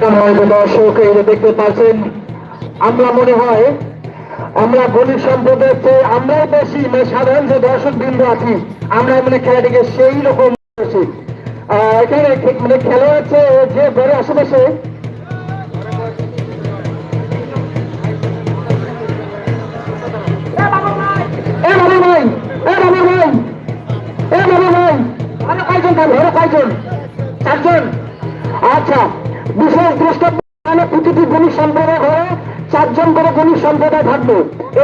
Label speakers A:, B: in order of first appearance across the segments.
A: সম্মানিত দর্শক এই দেখতে পাচ্ছেন আমরা মনে হয় আমরা গণিত সম্প্রদায়ের চেয়ে আমরাই বেশি মানে সাধারণ যে দর্শক বৃন্দ আছি আমরা মানে খেলাটিকে সেই রকম বেশি এখানে মানে খেলা হচ্ছে যে ঘরে আশেপাশে কয়জন? চারজন? আচ্ছা বিশেষ দ্রষ্টব্য মানে প্রতিটি গণিত সম্প্রদায় ঘরে চারজন করে গণিত সম্প্রদায় থাকবে।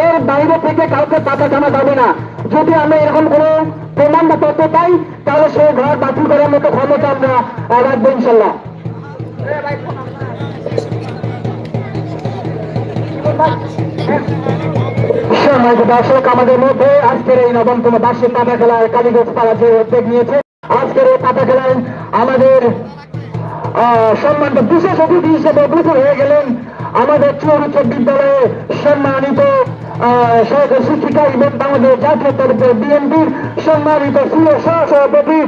A: এর বাইরে থেকে কাউকে পাতা টানা যাবে না। যদি আমরা এরকম কোনো প্রমাণ বা তথ্য পাই, তাহলে সেই ঘর বাতিল করার মতো ক্ষমতা আমরা রাখব ইনশাল্লাহ দর্শক আমাদের মধ্যে আজকের এই নবমতম বার্ষিক পাতা খেলার কালীগঞ্জ পাড়া যে উদ্যোগ নিয়েছে, আজকের এই পাতা খেলায় আমাদের সম্মানিত বিশেষ অতিথি হিসেবে উপস্থিত হয়ে গেলেন আমাদের চৌরিচ বিদ্যালয়ে সম্মানিত শিক্ষিকা এবং আমাদের জাতীয় তরফে বিএনপির সম্মানিত সিও সহসভাপতি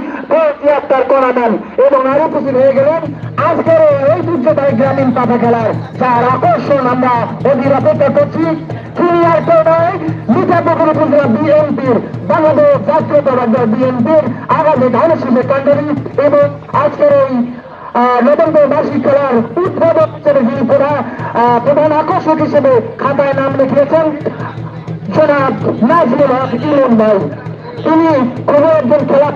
A: ইয়াত্তার করানান এবং আরও উপস্থিত হয়ে গেলেন আজকের এই ঐতিহ্যবাহী গ্রামীণ পাতা খেলার যার আকর্ষণ আমরা অধীর অপেক্ষা করছি। তিনি আর কেউ নয় মিঠাপুকুর উপজেলা বিএনপির, বাংলাদেশ জাতীয়তাবাদী বিএনপির আগামী ধানশিল্পের কাণ্ডারি এবং আজকের এই আহ, নবম বার্ষিক খেলার উদ্বোধক হিসেবে প্রধান আকর্ষক হিসেবে খাতায় নাম লিখিয়েছেন জনাব নাজমুল হক ইমন ভাই। তিনি খুবই একজন খেলা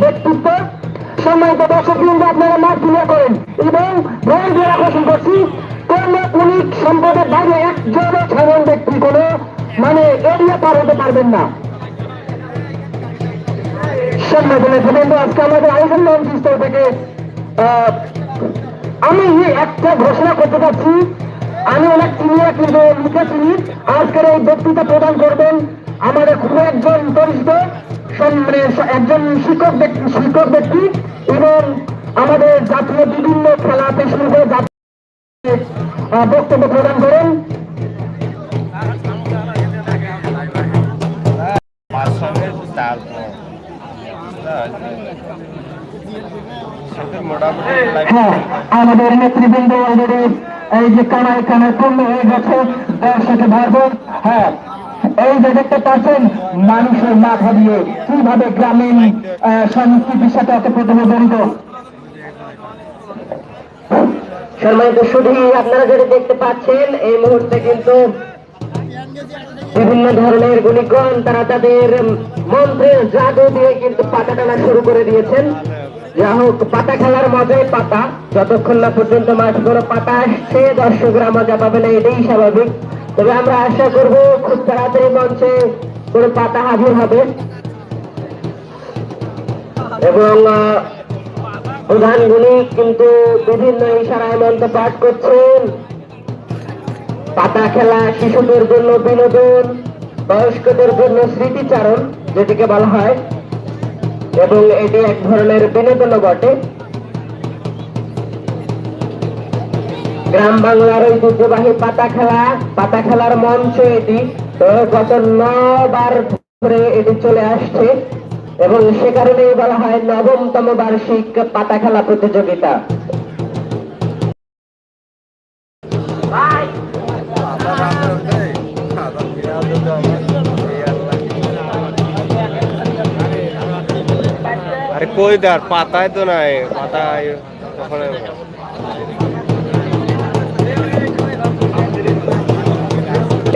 A: ব্যক্তিত্ব। সম্মানিত দর্শক বৃন্দ আপনারা মাঠ তুলে করেন এবং ভয় আকর্ষণ করছি কোন পুলিশ সম্পদের বাইরে একজনও সাধারণ ব্যক্তি কোনো মানে এরিয়া পার হতে পারবেন না। সম্মানিত নেতৃবৃন্দ আজকে আমাদের আয়োজন থেকে আমি একটা ঘোষণা করতে চাচ্ছি। আমি অনেক সিনিয়র কিন্তু লিখে চিনি আজকের এই বক্তৃতা প্রদান করবেন আমাদের খুব একজন পরিচিত মানে একজন শিক্ষক ব্যক্তি শিক্ষক ব্যক্তি এবং আমাদের জাতীয় বিভিন্ন খেলা শুরু করে জাতীয় বক্তব্য প্রদান করেন। হ্যাঁ আমাদের নেতৃবৃন্দ অলরেডি এই যে কানায় কানায় পূর্ণ হয়ে গেছে দর্শকে ভারত হ্যাঁ এই যে দেখতে পাচ্ছেন, মানুষের মাথা দিয়ে কীভাবে গ্রামীণ সংস্কৃতির সাথে অতপ্রথমে জড়িত। সম্মানিত শুধু আপনারা যেটা দেখতে পাচ্ছেন, এই মুহূর্তে কিন্তু বিভিন্ন ধরনের গুণিগণ, তারা তাদের মন্ত্রের জাদু দিয়ে কিন্তু পাতা টানা শুরু করে দিয়েছেন। যা হোক পাতা খেলার মজাই পাতা। যতক্ষণ না পর্যন্ত মাঠ বড় পাতা আসছে দর্শকরা মজা পাবে না এটাই স্বাভাবিক। তবে আমরা আশা করব খুব তাড়াতাড়ি মঞ্চে কোনো পাতা হাজির হবে। এবং আহ, প্রধান কিন্তু বিভিন্ন ইশারায় মন্ত্র পাঠ করছেন। পাতা খেলা শিশুদের জন্য বিনোদন বয়স্কদের জন্য স্মৃতিচারণ যেটিকে বলা হয়। এবং এটি এক ধরনের বিনোদন বটে। গ্রাম বাংলার ঐতিহ্যবাহী পাতা খেলা পাতা খেলার মঞ্চ এটি। গত নবার ধরে এটি চলে আসছে এবং সে কারণেই বলা হয় নবমতম বার্ষিক পাতা খেলা প্রতিযোগিতা।
B: আরে কই দার পাতায় তো নাই, পাতায়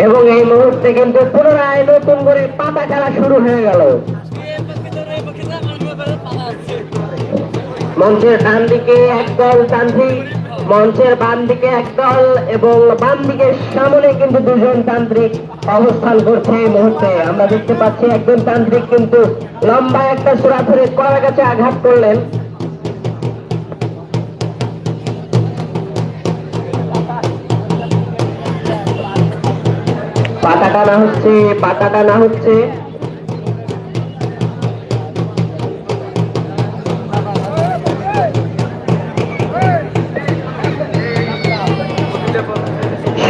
A: এবং এই মুহূর্তে কিন্তু পুনরায় নতুন করে পাতা খেলা শুরু হয়ে গেল। মঞ্চের ডান দিকে একদল তান্ত্রিক মঞ্চের বাম দিকে একদল এবং বাম দিকের সামনে কিন্তু দুজন তান্ত্রিক অবস্থান করছে এই মুহূর্তে। আমরা দেখতে পাচ্ছি একজন তান্ত্রিক কিন্তু লম্বা একটা সুরা ধরে কড়া গাছে আঘাত করলেন। পাতা টানা হচ্ছে পাতা টানা হচ্ছে।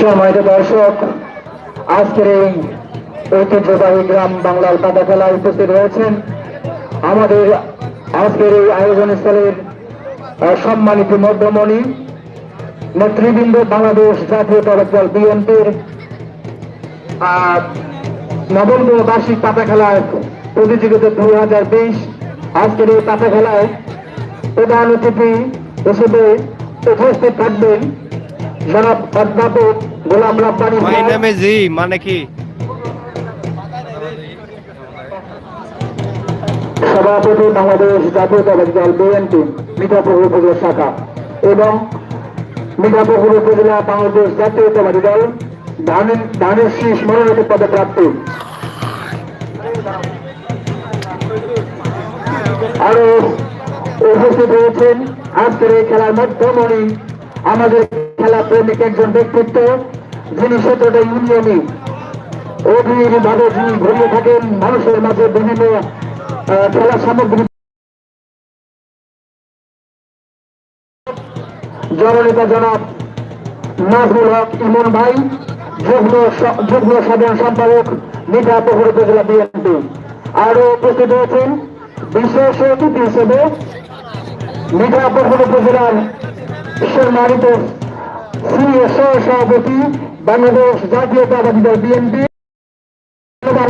A: সময়ত দর্শক, আজকের এই ঐতিহ্যবাহী গ্রাম বাংলার পাতা খেলায় উপস্থিত রয়েছেন আমাদের আজকের এই আয়োজন স্থলের সম্মানিত মধ্যমণি, নেতৃবৃন্দ বাংলাদেশ জাতীয়তাবাদী দল বিএনপির নবমতম বার্ষিক পাতা খেলায় প্রতিযোগিতা দুই হাজার বিশ। আজকের এই পাতা খেলায় প্রধান অতিথি হিসেবে উপস্থিত থাকবেন জনাব অধ্যাপক গোলাম রাব্বানি
B: মাই নেম জি মানে কি?
A: সভাপতি বাংলাদেশ জাতীয়তাবাদী দল বিএনপি মিঠাপুর উপজেলা শাখা এবং মিঠাপুর উপজেলা বাংলাদেশ জাতীয়তাবাদী দল ধানের ধানের শীষ মনোনীত পদে প্রাপ্তি আরও উপস্থিত রয়েছেন। আজকের এই খেলার মধ্যমণি আমাদের খেলা প্রেমিক একজন ব্যক্তিত্ব যিনি ইউনিয়নে ভাবে যিনি ঘুরিয়ে থাকেন মানুষের মাঝে বিভিন্ন খেলার সামগ্রী। জননেতা জনাব নাজমুল হক ইমন ভাই, যুগ্ম যুগ্ম সাধারণ সম্পাদক মিঠাপুকুর উপজেলা বিএনপি আরও উপস্থিত হয়েছেন বিশেষ অতিথি হিসেবে মিঠাপুকুর উপজেলার সম্মানিত সিনিয়র সহ সভাপতি বাংলাদেশ জাতীয়তাবাদী দল বিএনপি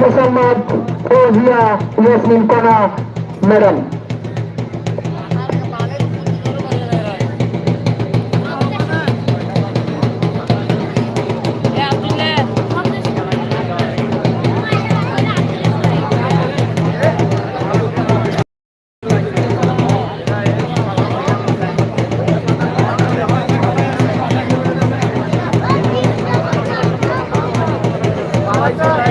A: মোসাম্মদ ফৌজিয়া ইয়াসমিন কনা ম্যাডাম। 来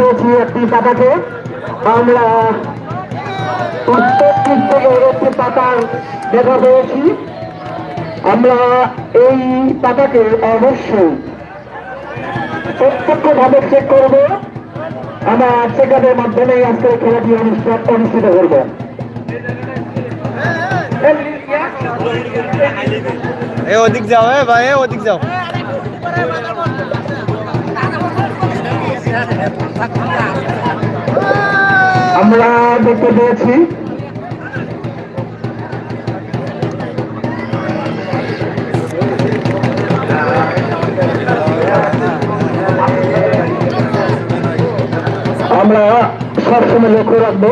A: পেয়েছি একটি পাতাকে আমরা উত্তর দিক থেকে একটি পাতার দেখা পেয়েছি। আমরা এই পাতাকে অবশ্যই প্রত্যক্ষভাবে চেক করব। আমরা চেকআপের মাধ্যমে আজকে খেলাটি অনুষ্ঠান অনুষ্ঠিত করব।
B: ওদিক যাও, এ ভাই ওদিক যাও।
A: আমরা দেখতে পেয়েছি। আমরা সবসময় লক্ষ্য রাখব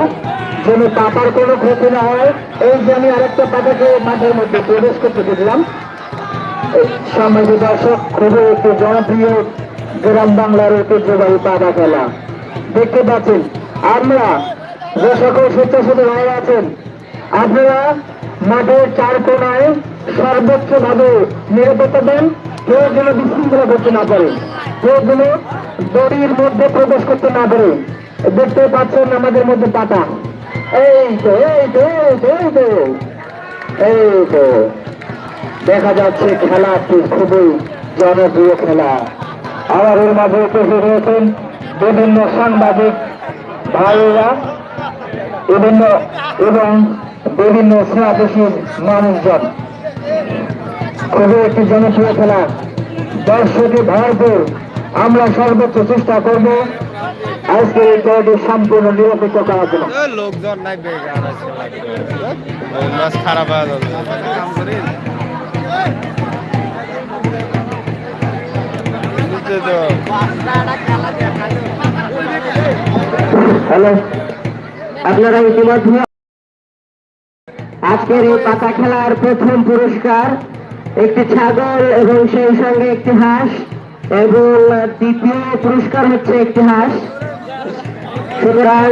A: যেন পাতার কোনো ক্ষতি না হয়। এই যে আমি আরেকটা পাতাকে মাঠের মধ্যে প্রবেশ করতে দেখলাম সামাজিক দর্শক, খুবই একটি জনপ্রিয় গ্রাম বাংলার ঐতিহ্যবাহী পাতা খেলা। দেখতে পাচ্ছেন, আমরা যে সকল স্বেচ্ছাসেবী ভাইরা আছেন, আপনারা মাঠের চার কোনায় সর্বোচ্চ ভাবে নিরাপত্তা দেন, কেউ যেন বিশৃঙ্খলা করতে না পারে, কেউ যেন দড়ির মধ্যে প্রবেশ করতে না পারে। দেখতে পাচ্ছেন আমাদের মধ্যে পাতা। এই তো এই তো এই তো এই তো এই তো। দেখা যাচ্ছে খেলাটি খুবই জনপ্রিয় খেলা। আমার এর মাঝে উপস্থিত হয়েছেন বিভিন্ন সাংবাদিক ভাইয়েরা বিভিন্ন এবং বিভিন্ন স্নেহাদেশীর মানুষজন। খুবই একটি জনপ্রিয় খেলা। দর্শকে ভরপুর আমরা সর্বোচ্চ চেষ্টা করব। আজকের এই খেলাটি সম্পূর্ণ নিরপেক্ষ করার জন্য।
B: লোকজন নাই বেকার আছে হয়ে তো।
A: হ্যালো, আপনারা ইতিমধ্যে আজকের এই পাতা খেলার প্রথম পুরস্কার, একটি ছাগল এবং সেই সঙ্গে একটি হাঁস, এবং দ্বিতীয় পুরস্কার হচ্ছে একটি হাঁস। সুতরাং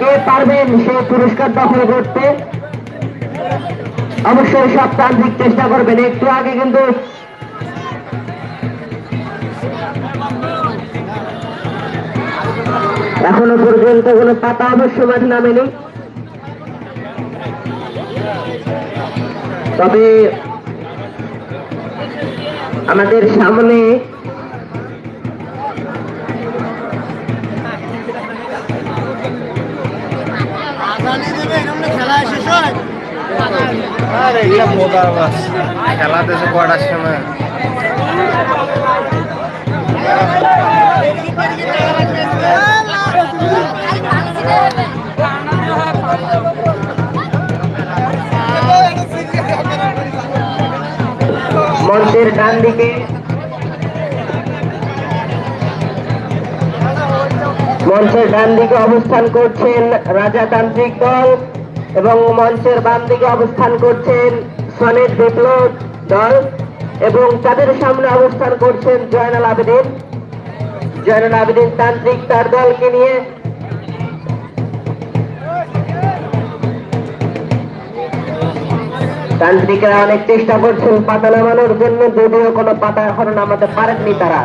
A: কে পারবেন সেই পুরস্কার দখল করতে? অবশ্যই সব তান্ত্রিক চেষ্টা করবেন। একটু আগে কিন্তু এখনও পর্যন্ত কোনো পাতা অবশ্য মাঠে নামেনি। তবে আমাদের সামনে
B: বাস কটার সময়।
A: মঞ্চের ডান দিকে। মঞ্চের ডান দিকে অবস্থান করছেন রাজাতান্ত্রিক দল এবং মঞ্চের বাম দিকে অবস্থান করছেন সনেট বিপ্লব দল এবং তাদের সামনে অবস্থান করছেন জয়নাল আবেদিন। জয়নাল আবেদিন তান্ত্রিক তার দলকে নিয়ে তান্ত্রিকরা অনেক চেষ্টা করছেন পাতা নামানোর জন্য, যদিও কোনো পাতা এখনও নামাতে পারেননি তারা।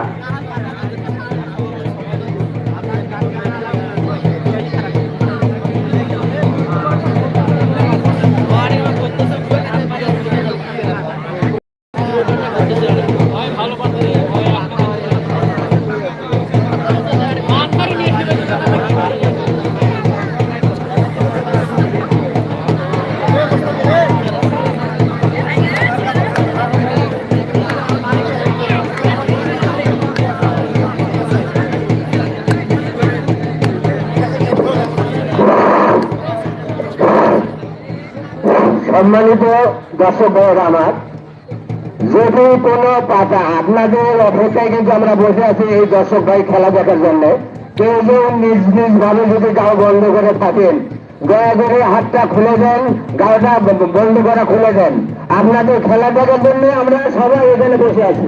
A: সম্মানিত দর্শক ভাইয়েরা আমার, যদি কোনো পাতা আপনাদের অপেক্ষায় কিন্তু আমরা বসে আছি এই দর্শক ভাই খেলা দেখার জন্য, কেউ কেউ নিজ নিজ ভাবে যদি গাও বন্ধ করে থাকেন, দয়া করে হাতটা খুলে দেন, গাওটা বন্ধ করা খুলে দেন। আপনাদের খেলা দেখার জন্য আমরা সবাই এখানে বসে আছি।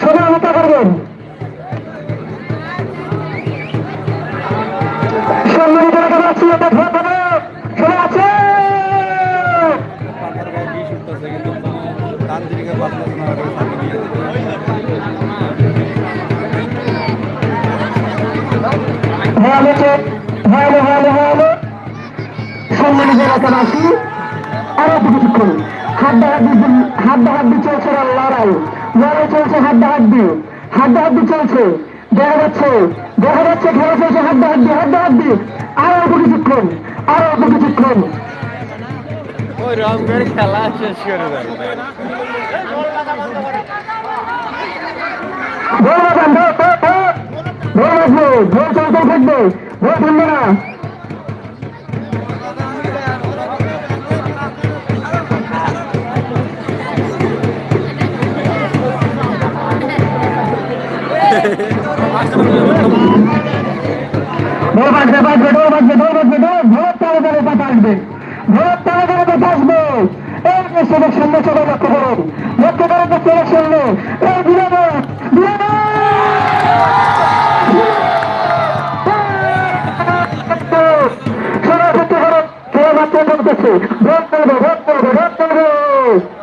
A: সবাই হত্যা করবেন। সম্মানিত এলাকাবাসী এটা ভোট হবে সবাই আছে? ভয়ালো ভয়ালো ভয়ালো সম্মানিত এলাকাবাসী আরও একটু কিছুক্ষণ হাড্ডাহাড্ডি হাড্ডাহাড্ডি চলছে লড়াই লড়াই চলছে হাড্ডাহাড্ডি। হাড্ডাহাড্ডি চলছে। দেখা যাচ্ছে। দেখা যাচ্ছে খেলা চলছে হাড্ডাহাড্ডি হাড্ডাহাড্ডি। আরও অল্প কিছুক্ষণ আরও অল্প কিছুক্ষণ।
B: খেলা শেষ করে
A: বাজবে ভোর চলতে থাকবে ভোর থামবে না ভোর বাজবে বাজবে আসবে। এই যে সেবেক সামনে সবাই লক্ষ্য করুন লক্ষ্য করে তো সেবেক সামনে। করুন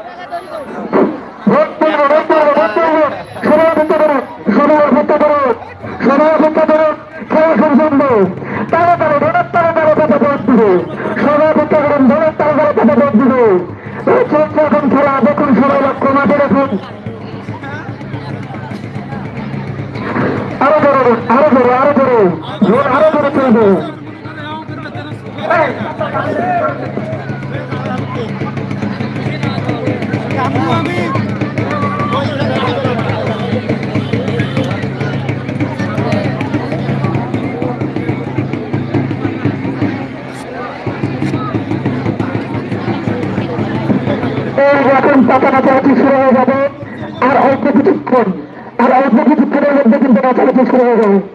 A: জোরে আরও জোরে জোর আরও জোরে চলবে শুরু হয়ে যাবে। আর অল্প কিছুক্ষণ। আর অল্প কিছুক্ষণের মধ্যে কিন্তু নাচানাচি শুরু হয়ে যাবে।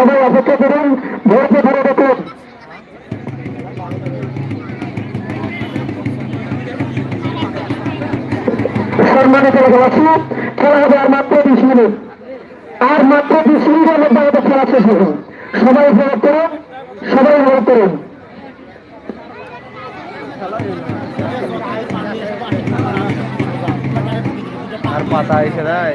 A: সবাই অপেক্ষা করুন ধৈর্য ধরে দেখুন সম্মানিত আছে খেলা হবে আর মাত্র বিশ মিনিট। আর মাত্র বিশ মিনিটের মধ্যে আমাদের খেলা শেষ হবে। সবাই উপভোগ করুন, সবাই উপভোগ করুন।
B: আর পাতা এসে দেয়।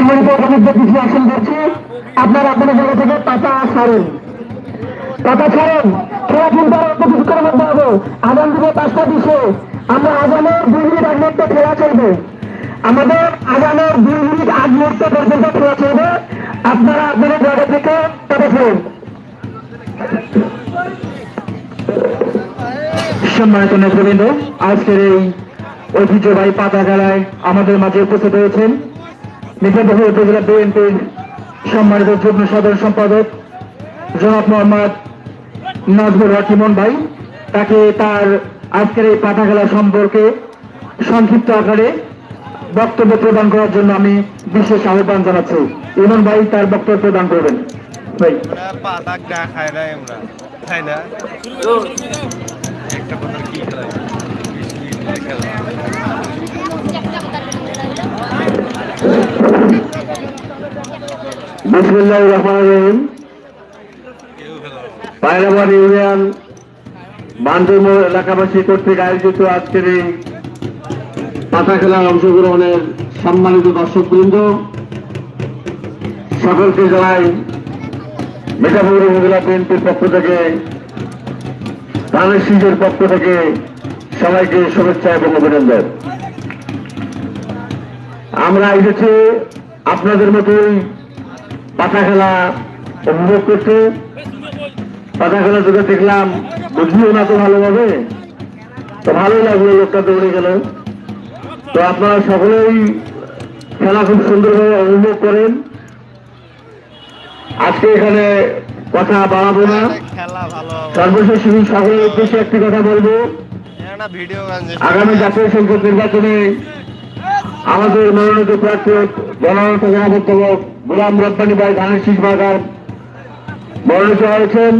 A: সম্মানিত আকর্ষণ করছি আপনারা আপনাদের জায়গা থেকে পাতা ছাড়েন। খেলা কিন্তু আর হবে। পাঁচটা বিশে আমরা আগামের দুই মিনিট আগ মুহূর্তে খেলা চলবে। আমাদের দুই মিনিট আগ মুহূর্তে পর্যন্ত খেলা চলবে। আপনারা জায়গা থেকে তবে ফেরুন সম্মানিত নেতৃবৃন্দ, আজকের এই ঐতিহ্যবাহী পাতা খেলায় আমাদের মাঝে উপস্থিত হয়েছেন নিজামপুর উপজেলা বিএনপির সম্মানিত যুগ্ম সাধারণ সম্পাদক জনাব মোহাম্মদ নাজমুল হাকিমন ভাই। তাকে তার আজকের এই পাঠা খেলা সম্পর্কে সংক্ষিপ্ত আকারে বক্তব্য প্রদান করার জন্য আমি বিশেষ আহ্বান জানাচ্ছি। ইমন ভাই, তার বক্তব্য প্রদান করবেন। ভাই।
B: একটা কথা কি খেলা বিশ মিনিট খেলা
A: বিসমুল্লাহ রহমান রহিম। পায়রাবাদ ইউনিয়ন বান্ধব এলাকাবাসী কর্তৃক আয়োজিত আজকের এই পাতা খেলার অংশগ্রহণের সম্মানিত দর্শকবৃন্দ, সকলকে জানাই মেটাপুর উপজেলা বিএনপির পক্ষ থেকে, ধানের সিজের পক্ষ থেকে সবাইকে শুভেচ্ছা এবং অভিনন্দন। আমরা এসেছি আপনাদের মতোই পাতা খেলা উপভোগ করতে পাতা খেলা তোকে দেখলাম বুঝলিও না তো ভালোভাবে। তো ভালোই লাগল লোকটা দৌড়ে গেল। তো আপনারা সকলেই খেলা খুব সুন্দরভাবে অনুভব করেন। আজকে এখানে কথা বাড়াবো না। সর্বশেষ শুধু সকলের উদ্দেশ্যে একটি কথা বলব। আগামী জাতীয় সংসদ নির্বাচনে আমাদের মনোনীত প্রার্থী জনাবদ্ধক গোলাম রব্বানি ভাই ধানের শীষ বাগার মনোনীত হয়েছেন।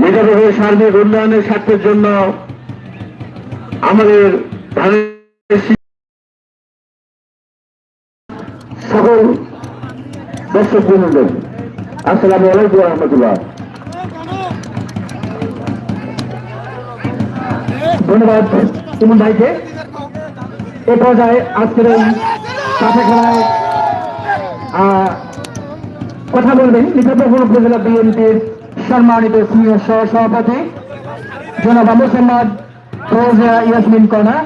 A: মেধাবীর সার্বিক উন্নয়নের স্বার্থের জন্য আমাদের সকল দর্শক বৃন্দ আসসালামু আলাইকুম রহমতুল্লাহ। ধন্যবাদ সুমন ভাইকে। এ পর্যায়ে আজকের এই খেলায় কথা বলবেন। নিজামপুর উপজেলা বিএনপির সম্মানিত সিনিয়র সহ সভাপতি, জনাব মোহাম্মদ ফৌজা ইয়াসমিন কনা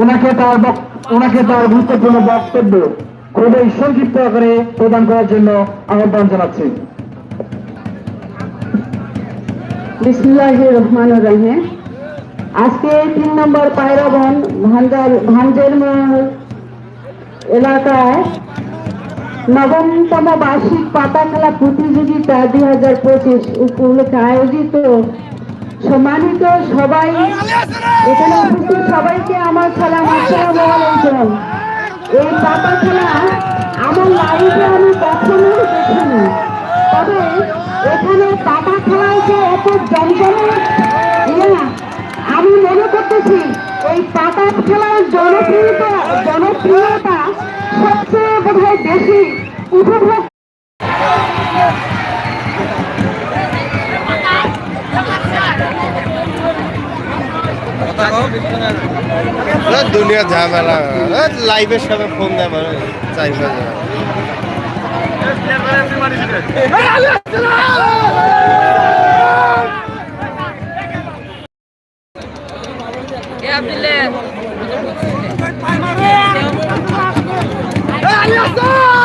A: ওনাকে তার ওনাকে তার গুরুত্বপূর্ণ বক্তব্য খুবই সংক্ষিপ্ত করে প্রদান করার জন্য আহ্বান জানাচ্ছি।
C: রহমান রহিম। আজকে তিন নম্বর পায়রাবন ভান্ডার ভাঞ্জের এলাকায় নবমতম বার্ষিক পাতা খেলা প্রতিযোগিতা দুই হাজার পঁচিশ উপলক্ষে আয়োজিত। সম্মানিত সবাই এখানে উপস্থিত সবাইকে আমার সালাম আসসালামু আলাইকুম এই পাতা খেলা আমার লাইফে আমি কখনো দেখিনি। তবে এখানে পাতা খেলায় যে এত জমজমাট ইয়ে, আমি মনে করতেছি এই পাতা খেলার জনপ্রিয়তা জনপ্রিয়তা সবচেয়ে বড় হয় বেশি উপভোগ
B: দুনিয়া ঝামেলা। লাইভের সাথে ফোন দেয় মানে চাই Obrigado!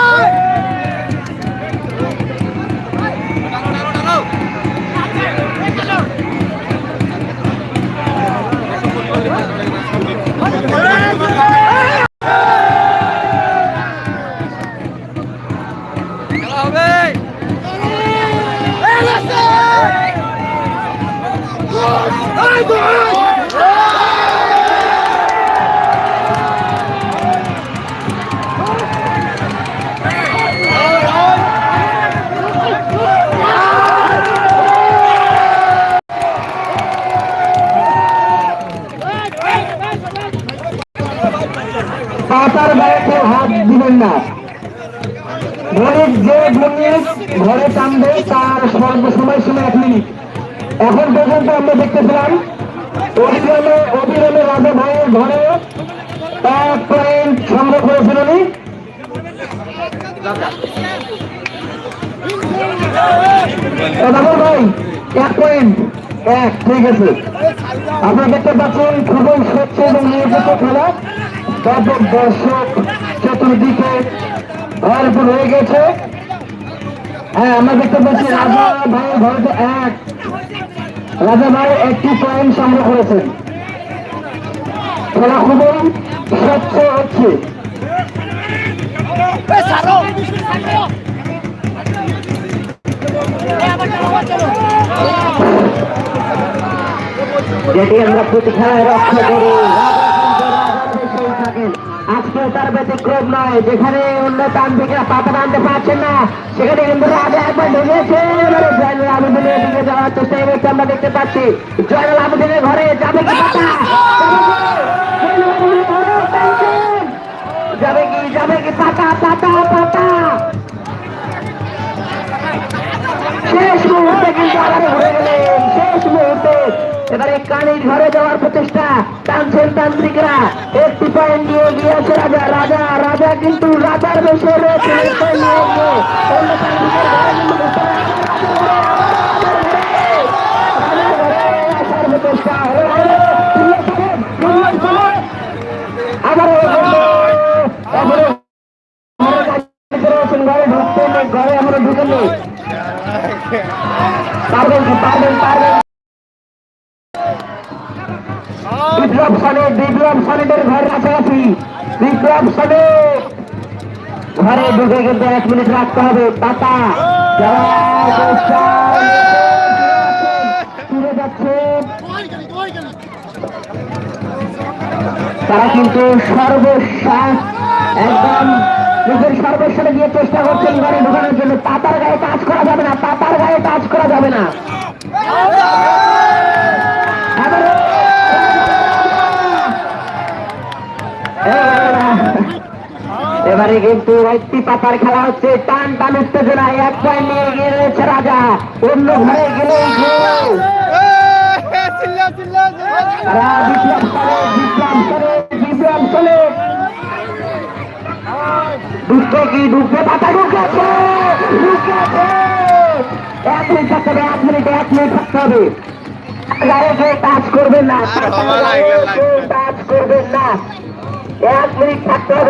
D: পাতার গায়ে হাত দিবেন না। ঘরের যে ঘুমিয়ে ঘরে টানবে তার সর্ব সময় এক মিনিট। এখন পর্যন্ত আমরা দেখতেছিলাম, অবিরামে অবিরামে রাজা ভাইয়ের ঘরে এক পয়েন্ট সংগ্রহ করেছিল উনি। ভাই, এক পয়েন্ট এক, ঠিক আছে। আপনারা দেখতে পাচ্ছেন, খুবই স্বচ্ছ এবং নিয়োজিত খেলা। ব্যাপক দর্শক চতুর্দিকে ভরপুর হয়ে গেছে। হ্যাঁ আমরা দেখতে পাচ্ছি রাজা ভাই ঘরে এক। রাজা ভাই, একটি পয়েন্ট সংগ্রহ করেছেন। খেলা খুবই স্বচ্ছ হচ্ছে। আমরা প্রতি খেলায় রক্ষা করি। ব্যতিক্রম নয়। যেখানে অন্য থেকে পাতা পারছেন না, সেখানে রাজা একবার ঢুকেছে জয়নুল দিকে যাওয়ার চেষ্টা আমরা দেখতে পাচ্ছি। জয়নুল ঘরে যাবে কি পাতা যাবে কি যাবে কি? পাতা পাতা পাতা। শেষ মুহূর্তে কিন্তু আবার ঘুরে গেলেন। শেষ মুহূর্তে এবারে ঘরে যাওয়ার প্রচেষ্টা টানছেন তান্ত্রিকরা। একটি পয়েন্ট নিয়ে গিয়েছে রাজা কিন্তু রাজার বেশে রয়েছে। রাখতে হবে পাতা তারা কিন্তু সর্বশ্বাস, একদম নিজের সর্বস্বরে গিয়ে চেষ্টা করছেন ঘরে ঢোকানোর জন্য। পাতার গায়ে কাজ করা যাবে না পাতার গায়ে কাজ করা যাবে না। কিন্তু একটি পাতার খেলা হচ্ছে টান টান উত্তেজনায় এক পয়েন্ট নিয়ে এগিয়ে রয়েছে রাজা। অন্য ঘরে গেলে ঢুকবে কি ঢুকবে পাতা ঢুকেছে? ঢুকেছে। এক মিনিট থাকতে হবে এক মিনিট এক মিনিট থাকতে হবে। গায়ে টাচ করবেন না টাচ করবেন না। এক মিনিট থাকতে হবে।